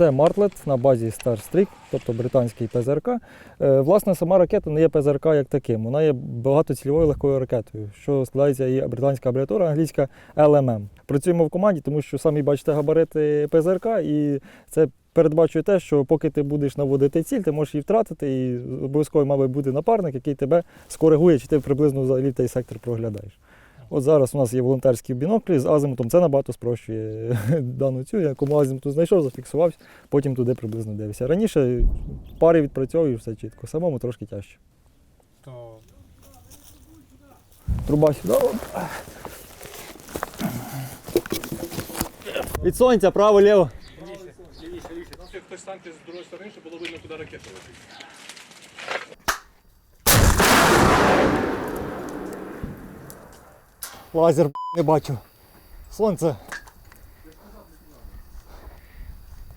Це Мартлет на базі Starstreak, тобто британський ПЗРК. Е, Власне, сама ракета не є ПЗРК як таким. Вона є багатоцільовою легкою ракетою, що складається і британська абревіатура, англійська LMM. Працюємо в команді, тому що самі бачите габарити ПЗРК, і це передбачує те, що поки ти будеш наводити ціль, ти можеш її втратити, і обов'язково має бути напарник, який тебе скоригує, чи ти приблизно взагалі той сектор проглядаєш. От зараз у нас є волонтерські біноклі з азимутом, це набагато спрощує дану цю. Я кому азимуту знайшов, зафіксувався, потім туди приблизно дивився. Раніше пари відпрацьовуєш все чітко, самому трошки тяжче. То Труба сюди. Від сонця, право, Хтось- станьте з другої сторони, щоб було видно, куди ракета летить. Лазер б**, не бачу. Сонце.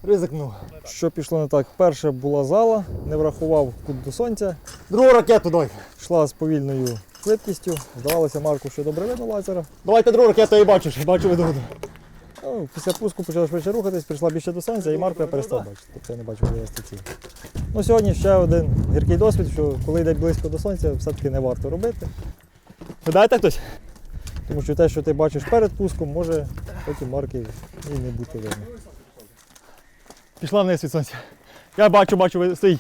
Ризикнув. Що пішло не так? Перша була зала, не врахував кут до сонця. Другу ракету дай. Йшла з повільною швидкістю. Здавалося Марку, що добре видно лазера. Давайте другу ракету і бачиш, бачу видно. Ну, після пуску почала швидше рухатись, прийшла більше до сонця, і Марко я перестав бачити. Тобто я не бачив ціль. Ну, сьогодні ще один гіркий досвід, що коли йде близько до сонця, все-таки не варто робити. Видаєте хтось? Тому що те, що ти бачиш перед пуском, може потім марки і не бути видно. Пішла вниз від сонця. Я бачу, бачу, ви- стоїть.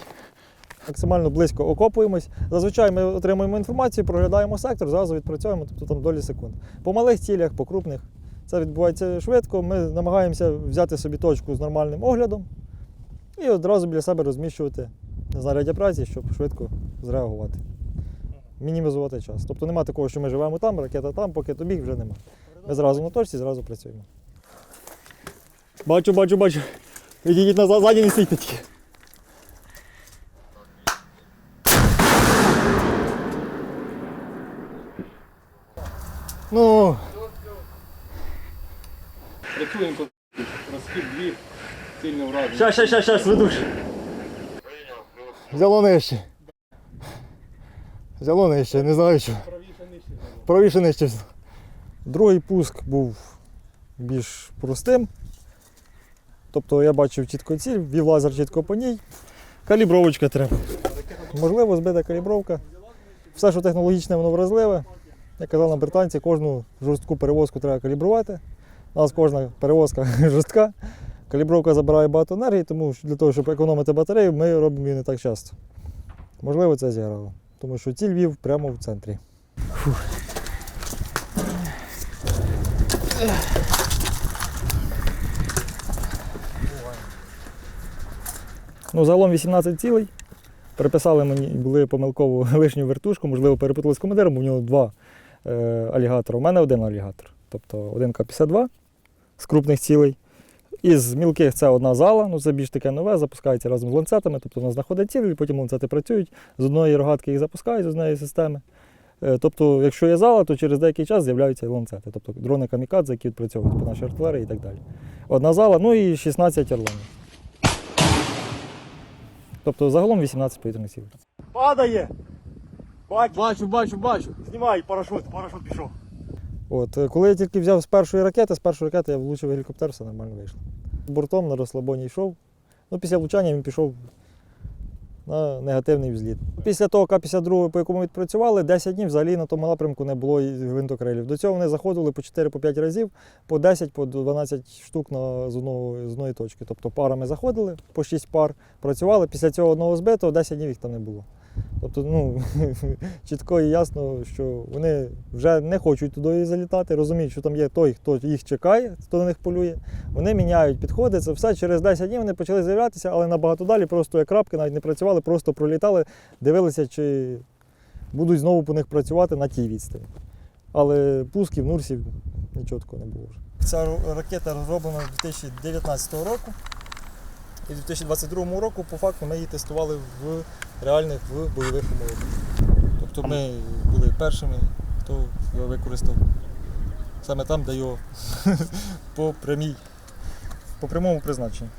Максимально близько окопуємось. Зазвичай ми отримуємо інформацію, проглядаємо сектор, зразу відпрацьовуємо, тобто там долі секунд. По малих цілях, по крупних. Це відбувається швидко. Ми намагаємося взяти собі точку з нормальним оглядом і одразу біля себе розміщувати на знаряддя праці, щоб швидко зреагувати. Мінімізувати час. Тобто немає такого, що ми живемо там, ракета там, поки тобі вже нема. Ми зразу на точці, зразу працюємо. Бачу, бачу, бачу. Відійдіть назад, ззаді не стійте тільки. Ну, Працюємо розхід дві, сильно враження. щас, щас, щас, щас, ведуш. Взяло нижче. Взяло нижче, не знаю що. Правіше нижче. Правіше нижче. Другий пуск був більш простим. Тобто я бачив чітко ціль, вів лазер чітко по ній. Калібровочка треба. Можливо, збита калібровка. Все, що технологічне, воно вразливе. Як казали британці, кожну жорстку перевозку треба калібрувати. У нас кожна перевозка жорстка. Калібровка забирає багато енергії, тому що для того, щоб економити батарею, ми робимо її не так часто. Можливо, це зіграло. Тому що ціль вів прямо в центрі. Ну, загалом 18 цілей. Переписали мені, були помилково лишню вертушку, можливо, перепутали з командиром, бо в нього два е, алігатора. У мене один алігатор. Тобто один К-52 з крупних цілей. Із мілких це одна зала, ну це більш таке нове, запускається разом з ланцетами, тобто вона знаходить цілі, потім ланцети працюють, з одної рогатки їх запускають з однієї системи. Е, Тобто, якщо є зала, то через деякий час з'являються і ланцети, тобто дрони камікадзе, які відпрацьовують по нашій артилерії і так далі. Одна зала, ну і 16 орланів. Тобто загалом 18 повітряних сил. Падає! Бачу, Бачу, бачу, бачу. знімай парашут, парашут пішов. От, е, коли я тільки взяв з першої ракети, з першої ракети я влучив гелікоптер, все нормально вийшло. Бортом на розслабоні йшов. Ну, після влучання він пішов на негативний взліт. Після того К-52, по якому відпрацювали, 10 днів взагалі на тому напрямку не було гвинтокрилів. До цього вони заходили по 4-5 разів, по 10, по 12 штук на, з, одного, з одної точки. Тобто парами заходили, по 6 пар працювали. Після цього одного збитого 10 днів їх там не було. Тобто, ну, чітко і ясно, що вони вже не хочуть туди залітати, розуміють, що там є той, хто їх чекає, хто на них полює. Вони міняють підходи. Це все через 10 днів вони почали з'являтися, але набагато далі, просто як крапки навіть не працювали, просто пролітали, дивилися, чи будуть знову по них працювати на тій відстані. Але пусків, нурсів нічого такого не було. Ця ракета розроблена 2019 року. І в 2022 року, по факту, ми її тестували в реальних в бойових умовах. Тобто ми були першими, хто його використав саме там, де його по прямій, по прямому призначенню.